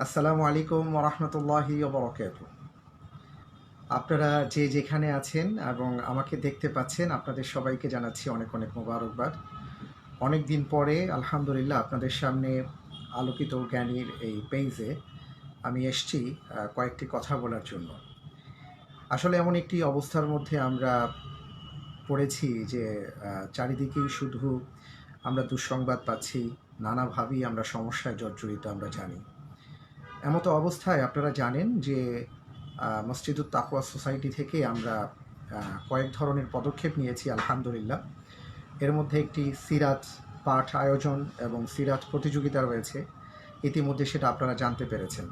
আসসালামু আলাইকুম ওরহমতুল্লাহি বরকাত আপনারা যে যেখানে আছেন এবং আমাকে দেখতে পাচ্ছেন, আপনাদের সবাইকে জানাচ্ছি অনেক অনেক মোবারকবাদ। অনেক দিন পরে, আলহামদুলিল্লাহ, আপনাদের সামনে আলোকিত জ্ঞানীর এই পেজে আমি এসছি কয়েকটি কথা বলার জন্য। আসলে এমন একটি অবস্থার মধ্যে আমরা পড়েছি যে চারিদিকেই শুধু আমরা দুঃসংবাদ পাচ্ছি, নানাভাবেই আমরা সমস্যায় জর্জরিত আমরা জানি। এমতো অবস্থায় আপনারা জানেন যে মসজিদুত তাকওয়া সোসাইটি থেকে আমরা কয়েক ধরনের পদক্ষেপ নিয়েছি, আলহামদুলিল্লাহ। এর মধ্যে একটি সিরাত পাঠ আয়োজন এবং সিরাত প্রতিযোগিতা রয়েছে। ইতিমধ্যে সেটা আপনারা জানতে পেরেছেন।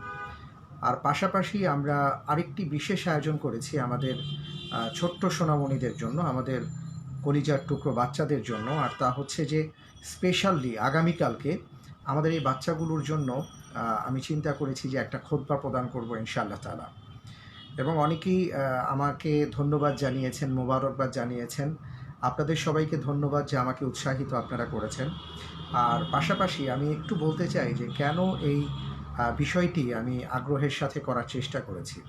আর পাশাপাশি আমরা আরেকটি বিশেষ আয়োজন করেছি আমাদের ছোট্ট সোনামণিদের জন্য, আমাদের কলিজার টুকরো বাচ্চাদের জন্য, আর তা হচ্ছে যে, স্পেশালি আগামীকালকে আমাদের এই বাচ্চাগুলোর জন্য আমি চিন্তা করেছি যে একটা খোদবা প্রদান করব ইনশাআল্লাহ তালা এবং অনেকেই আমাকে ধন্যবাদ জানিয়েছেন, মোবারকবাদ জানিয়েছেন। আপনাদের সবাইকে ধন্যবাদ যে আমাকে উৎসাহিত আপনারা করেছেন। আর পাশাপাশি আমি একটু বলতে চাই যে কেন এই বিষয়টি আমি আগ্রহের সাথে করার চেষ্টা করেছি।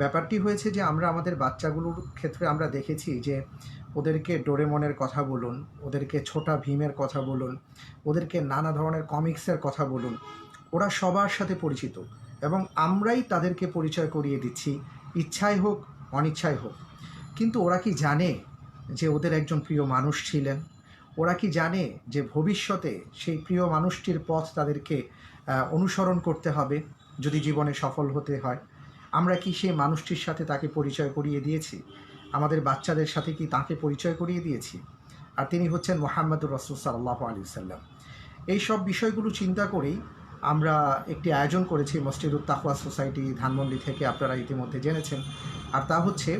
ব্যাপারটি হয়েছে যে আমরা আমাদের বাচ্চাগুলোর ক্ষেত্রে আমরা দেখেছি যে ওদেরকে ডোরেমনের কথা বলুন, ওদেরকে ছোটা ভীমের কথা বলুন, ওদেরকে নানা ধরনের কমিক্সের কথা বলুন, ওরা সবার সাথে পরিচিত এবং আমরাই তাদেরকে পরিচয় করিয়ে দিচ্ছি, ইচ্ছাই হোক, অনিচ্ছাই হোক। কিন্তু ওরা কি জানে যে ওদের একজন প্রিয় মানুষ ছিলেন? ওরা কি জানে যে ভবিষ্যতে সেই প্রিয় মানুষটির পথ তাদেরকে অনুসরণ করতে হবে যদি জীবনে সফল হতে হয়? আমরা কি সেই মানুষটির সাথে তাকে পরিচয় করিয়ে দিয়েছি? আমাদের বাচ্চাদের সাথে কি তাকে পরিচয় করিয়ে দিয়েছি? আর তিনি হচ্ছেন মোহাম্মদুর রসুল সাল্লাহ আলী সাল্লাম এই সব বিষয়গুলো চিন্তা করেই আমরা একটি আয়োজন করেছি মসজিদুত তাকওয়া সোসাইটি ধানমন্ডি থেকে, আপনারা ইতিমধ্যে জেনেছেন। আর তা হচ্ছে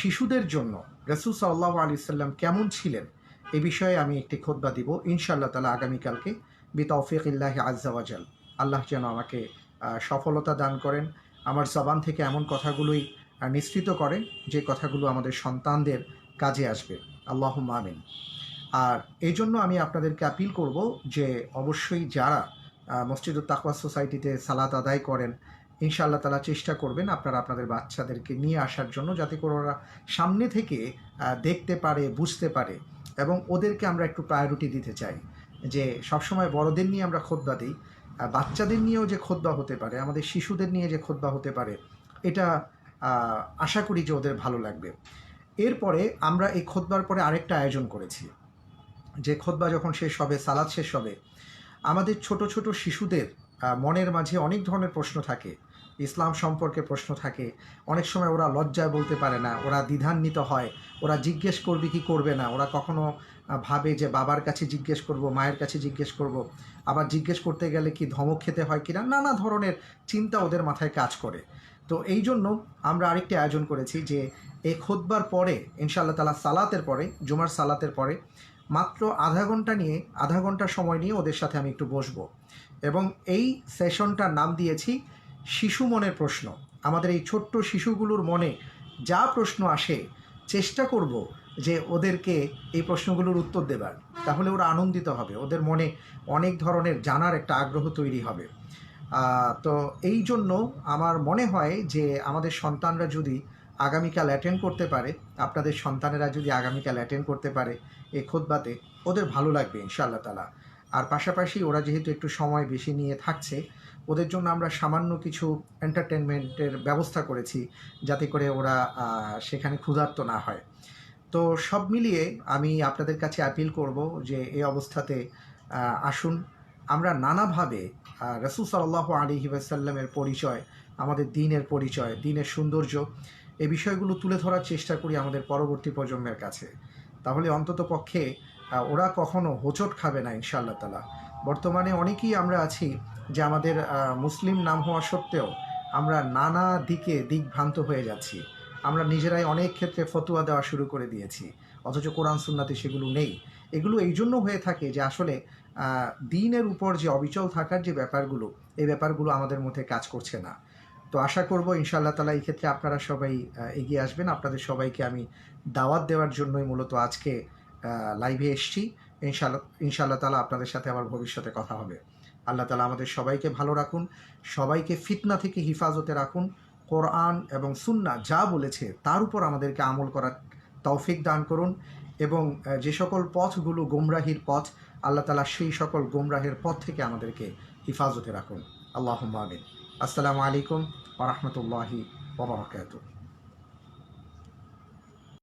শিশুদের জন্য রসুল সাল্লাহ আলী সাল্লাম কেমন ছিলেন, এ বিষয়ে আমি একটি খোদবা দিব, ইনশাআল্লাহ তালা আগামীকালকে বি তৌফিক ইল্লাহ আজ্জাওয়াজাল আল্লাহ যেন আমাকে সফলতা দান করেন। আমার জবান থেকে এমন কথাগুলোই নিঃসৃত করেন যে কথাগুলো আমাদের সন্তানদের কাজে আসবে। আল্লাহ আমিন। আর এই জন্য আমি আপনাদেরকে আপিল করব যে অবশ্যই যারা আহ, মসজিদুত তাকওয়া সোসাইটিতে সালাত আদায় করেন ইনশাআল্লাহ তালা চেষ্টা করবেন আপনারা আপনাদের বাচ্চাদেরকে নিয়ে আসার জন্য যাতে করে ওরা সামনে থেকে দেখতে পারে বুঝতে পারে এবং ওদেরকে আমরা একটু প্রায়োরিটি দিতে চাই। যে সবসময় বড়দের নিয়ে আমরা খোদ্া দিই বাচ্চাদের নিয়েও যে খোদ্া হতে পারে আমাদের শিশুদের নিয়ে যে খোদ্া হতে পারে এটা আশা করি যে ওদের ভালো লাগবে। এরপরে আমরা এই খোদবার পরে আরেকটা আয়োজন করেছি। যে খোদবা যখন শেষ হবে, সালাদ শেষ হবে, আমাদের ছোট ছোট শিশুদের মনের মাঝে অনেক ধরনের প্রশ্ন থাকে। ইসলাম সম্পর্কে প্রশ্ন থাকে। অনেক সময় ওরা লজ্জায় বলতে পারে না, ওরা দ্বিধান্বিত হয়, ওরা জিজ্ঞেস করবে কি করবে না, ওরা কখনো ভাবে যে বাবার কাছে জিজ্ঞেস করব, মায়ের কাছে জিজ্ঞেস করব। আবার জিজ্ঞেস করতে গেলে কি ধমক খেতে হয় কিনা? নানা ধরনের চিন্তা ওদের মাথায় কাজ করে। তো এই জন্য আমরা আরেকটি আয়োজন করেছি যে এই খোদবার পরে, ইনশাআল্লাহ তালা সালাতের পরে, জুমার সালাতের পরে, মাত্র আধা ঘণ্টা নিয়ে, আধা ঘণ্টা সময় নিয়ে ওদের সাথে আমি একটু বসবো। এবং এই সেশনটার নাম দিয়েছি, শিশু মনের প্রশ্ন। আমাদের এই ছোট্ট শিশুগুলোর মনে যা প্রশ্ন আসে, চেষ্টা করব যে ওদেরকে এই প্রশ্নগুলোর উত্তর দেবার। তাহলে ওরা আনন্দিত হবে, ওদের মনে অনেক ধরনের জানার একটা আগ্রহ তৈরি হবে। তো এই জন্য আমার মনে হয় যে আমাদের সন্তানরা যদি আগামীকাল অ্যাটেন্ড করতে পারে, আপনাদের সন্তানেরা যদি আগামীকাল অ্যাটেন্ড করতে পারে এ খোদবাতে ওদের ভালো লাগবে ইনশাআল্লাহ তালা আর পাশাপাশি ওরা যেহেতু একটু সময় বেশি নিয়ে থাকছে, ওদের জন্য আমরা সামান্য কিছু এন্টারটেনমেন্টের ব্যবস্থা করেছি যাতে করে ওরা সেখানে ক্ষুধার্ত না হয়। তো সব মিলিয়ে আমি আপনাদের কাছে অ্যাপিল করব যে এই অবস্থাতে আসুন আমরা নানাভাবে রসুল সাল্লাহ আলী ওয়াসাল্লামের পরিচয়, আমাদের দিনের পরিচয়, দিনের সৌন্দর্য এই বিষয়গুলো তুলে ধরার চেষ্টা করি আমাদের পরবর্তী প্রজন্মের কাছে। তাহলে অন্তত পক্ষে ওরা কখনো হোঁচট খাবে না ইনশাআল্লাহ তালা বর্তমানে অনেকেই আমরা আছি যে আমাদের মুসলিম নাম হওয়া সত্ত্বেও আমরা নানা দিকে দিকভ্রান্ত হয়ে যাচ্ছি। আমরা নিজেরাই অনেক ক্ষেত্রে ফতুয়া দেওয়া শুরু করে দিয়েছি। অথচ কোরআন, সুন্নাতে সেগুলো নেই। এগুলো এই জন্য হয়ে থাকে যে আসলে দিনের উপর যে অবিচল থাকার যে ব্যাপারগুলো, এই ব্যাপারগুলো আমাদের মধ্যে কাজ করছে না। তো আশা করব ইনশাআল্লাহ তালা এই ক্ষেত্রে আপনারা সবাই এগিয়ে আসবেন। আপনাদের সবাইকে আমি দাওয়াত দেওয়ার জন্যই মূলত আজকে লাইভে এসছি। ইনশাআল্লাহ ইনশাআল্লাহ তালা আপনাদের সাথে আবার ভবিষ্যতে কথা হবে। আল্লাহ তালা আমাদের সবাইকে ভালো রাখুন। সবাইকে ফিতনা থেকে হিফাজতে রাখুন। কোরআন এবং সুন্না যা বলেছে, তার উপর আমাদেরকে আমল করার তৌফিক দান করুন। এবং যে সকল পথগুলো গোমরাহির পথ, আল্লাহ তালা সেই সকল গোমরাহের পথ থেকে আমাদেরকে হিফাজতে রাখুন। আল্লাহ আসসালামু আলাইকুম ওরহমতুল্লাহি ওবরাকাতুহ